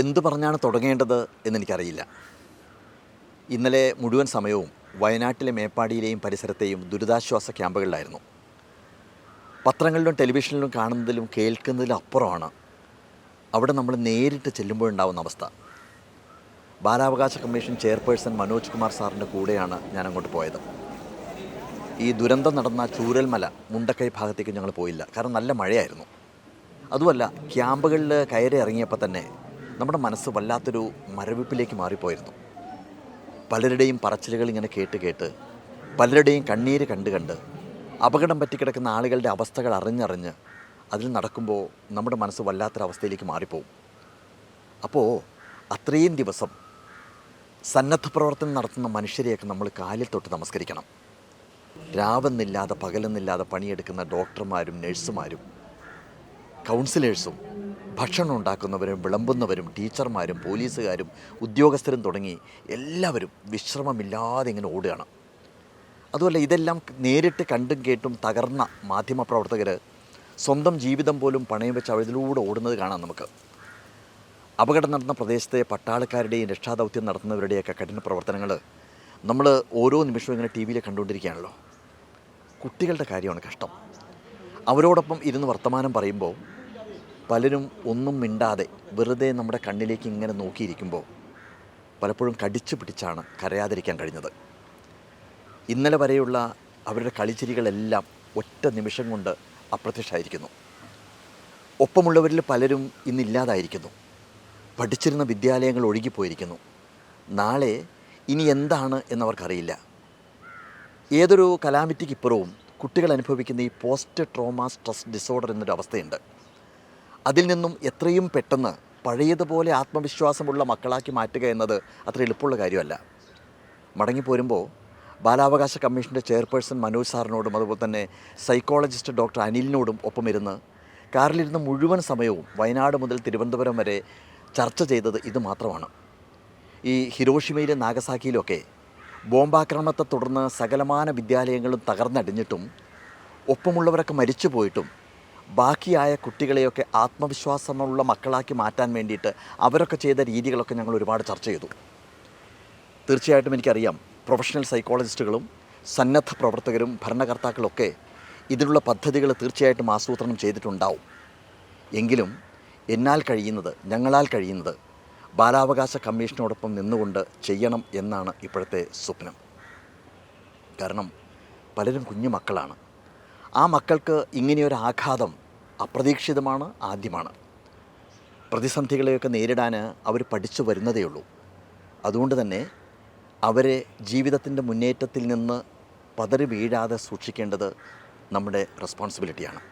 എന്തു പറഞ്ഞാണ് തുടങ്ങേണ്ടത് എന്നെനിക്കറിയില്ല. ഇന്നലെ മുഴുവൻ സമയവും വയനാട്ടിലെ മേപ്പാടിയിലെയും പരിസരത്തെയും ദുരിതാശ്വാസ ക്യാമ്പുകളിലായിരുന്നു. പത്രങ്ങളിലും ടെലിവിഷനിലും കാണുന്നതിലും കേൾക്കുന്നതിലും അപ്പുറമാണ് അവിടെ നമ്മൾ നേരിട്ട് ചെല്ലുമ്പോഴുണ്ടാവുന്ന അവസ്ഥ. ബാലാവകാശ കമ്മീഷൻ ചെയർപേഴ്സൺ മനോജ് കുമാർ സാറിന്റെ കൂടെയാണ് ഞാൻ അങ്ങോട്ട് പോയത്. ഈ ദുരന്തം നടന്ന ചൂരൽമല മുണ്ടക്കൈ ഭാഗത്തേക്ക് ഞങ്ങൾ പോയില്ല. കാരണം നല്ല മഴയായിരുന്നു. അതുമല്ല ക്യാമ്പുകളിൽ കയറി ഇറങ്ങിയപ്പോൾ തന്നെ നമ്മുടെ മനസ്സ് വല്ലാത്തൊരു മരവിപ്പിലേക്ക് മാറിപ്പോയിരുന്നു. പലരുടെയും പറച്ചിലുകൾ ഇങ്ങനെ കേട്ട് കേട്ട് പലരുടെയും കണ്ണീര് കണ്ട് കണ്ട് അപകടം പറ്റിക്കിടക്കുന്ന ആളുകളുടെ അവസ്ഥകൾ അറിഞ്ഞറിഞ്ഞ് അതിൽ നടക്കുമ്പോൾ നമ്മുടെ മനസ്സ് വല്ലാത്തൊരവസ്ഥയിലേക്ക് മാറിപ്പോവും. അപ്പോൾ അത്രയും ദിവസം സന്നദ്ധ പ്രവർത്തനം നടത്തുന്ന മനുഷ്യരെയൊക്കെ നമ്മൾ കാലിൽ തൊട്ട് നമസ്കരിക്കണം. രാവെന്നില്ലാതെ പകലെന്നില്ലാതെ പണിയെടുക്കുന്ന ഡോക്ടർമാരും നഴ്സുമാരും കൗൺസിലേഴ്സും ഭക്ഷണം ഉണ്ടാക്കുന്നവരും വിളമ്പുന്നവരും ടീച്ചർമാരും പോലീസുകാരും ഉദ്യോഗസ്ഥരും തുടങ്ങി എല്ലാവരും വിശ്രമമില്ലാതെ ഇങ്ങനെ ഓടുകയാണ്. അതുപോലെ ഇതെല്ലാം നേരിട്ട് കണ്ടും കേട്ടും തകർന്ന മാധ്യമപ്രവർത്തകർ സ്വന്തം ജീവിതം പോലും പണയം വെച്ച് അവരിലൂടെ ഓടുന്നത് കാണാം നമുക്ക്. അപകടം നടന്ന പ്രദേശത്തെ പട്ടാളക്കാരുടെയും രക്ഷാദൗത്യം നടത്തുന്നവരുടെയൊക്കെ കഠിന പ്രവർത്തനങ്ങൾ നമ്മൾ ഓരോ നിമിഷവും ഇങ്ങനെ ടി വിയിൽ കണ്ടുകൊണ്ടിരിക്കുകയാണല്ലോ. കുട്ടികളുടെ കാര്യമാണ് കഷ്ടം. അവരോടൊപ്പം ഇരുന്ന് വർത്തമാനം പറയുമ്പോൾ പലരും ഒന്നും മിണ്ടാതെ വെറുതെ നമ്മുടെ കണ്ണിലേക്ക് ഇങ്ങനെ നോക്കിയിരിക്കുമ്പോൾ പലപ്പോഴും കടിച്ചു പിടിച്ചാണ് കരയാതിരിക്കാൻ കഴിഞ്ഞത്. ഇന്നലെ വരെയുള്ള അവരുടെ കളിച്ചിരികളെല്ലാം ഒറ്റ നിമിഷം കൊണ്ട് അപ്രത്യക്ഷമായിരിക്കുന്നു. ഒപ്പമുള്ളവരിൽ പലരും ഇന്നില്ലാതായിരിക്കുന്നു. പഠിച്ചിരുന്ന വിദ്യാലയങ്ങൾ ഒഴുകിപ്പോയിരിക്കുന്നു. നാളെ ഇനി എന്താണ് എന്നവർക്കറിയില്ല. ഏതൊരു കലാമിറ്റിക്ക് ഇപ്പുറവും കുട്ടികൾ അനുഭവിക്കുന്ന ഈ പോസ്റ്റ് ട്രോമ സ്ട്രെസ് ഡിസോർഡർ എന്നൊരു അവസ്ഥയുണ്ട് അതിൽ നിന്നും എത്രയും പെട്ടെന്ന് പഴയതുപോലെ ആത്മവിശ്വാസമുള്ള മക്കളാക്കി മാറ്റുക എന്നത് അത്ര എളുപ്പമുള്ള കാര്യമല്ല. മടങ്ങിപ്പോരുമ്പോൾ ബാലാവകാശ കമ്മീഷന്റെ ചെയർപേഴ്സൺ മനോജ് സാറിനോടും അതുപോലെ തന്നെ സൈക്കോളജിസ്റ്റ് ഡോക്ടർ അനിലിനോടും ഒപ്പമിരുന്ന് കാറിലിരുന്ന് മുഴുവൻ സമയവും വയനാട് മുതൽ തിരുവനന്തപുരം വരെ ചർച്ച ചെയ്തത് ഇത് മാത്രമാണ്. ഈ ഹിരോഷിമയിലെ നാഗസാക്കിയിലൊക്കെ ബോംബാക്രമണത്തെ തുടർന്ന് സകലമാന വിദ്യാലയങ്ങളും തകർന്നടിഞ്ഞിട്ടും ഒപ്പമുള്ളവരൊക്കെ മരിച്ചു പോയിട്ടും ബാക്കിയായ കുട്ടികളെയൊക്കെ ആത്മവിശ്വാസമുള്ള മക്കളാക്കി മാറ്റാൻ വേണ്ടിയിട്ട് അവരൊക്കെ ചെയ്ത രീതികളൊക്കെ ഞങ്ങൾ ഒരുപാട് ചർച്ച ചെയ്തു. തീർച്ചയായിട്ടും എനിക്കറിയാം പ്രൊഫഷണൽ സൈക്കോളജിസ്റ്റുകളും സന്നദ്ധ പ്രവർത്തകരും ഭരണകർത്താക്കളൊക്കെ ഇതിനുള്ള പദ്ധതികൾ തീർച്ചയായിട്ടും ആസൂത്രണം ചെയ്തിട്ടുണ്ടാവും. എങ്കിലും എന്നാൽ കഴിയുന്നത് ഞങ്ങളാൽ കഴിയുന്നത് ബാലാവകാശ കമ്മീഷനോടൊപ്പം നിന്നുകൊണ്ട് ചെയ്യണം എന്നാണ് ഇപ്പോഴത്തെ സ്വപ്നം. കാരണം പലരും കുഞ്ഞു മക്കളാണ്. ആ മക്കൾക്ക് ഇങ്ങനെയൊരു ആഘാതം അപ്രതീക്ഷിതമാണ് ആദ്യമാണ്. പ്രതിസന്ധികളെയൊക്കെ നേരിടാൻ അവർ പഠിച്ചു വരുന്നതേ ഉള്ളൂ. അതുകൊണ്ട് തന്നെ അവരെ ജീവിതത്തിന്റെ മുന്നേറ്റത്തിൽ നിന്ന് പതറി വീഴാതെ സൂക്ഷിക്കേണ്ടത് നമ്മുടെ റെസ്പോൺസിബിലിറ്റിയാണ്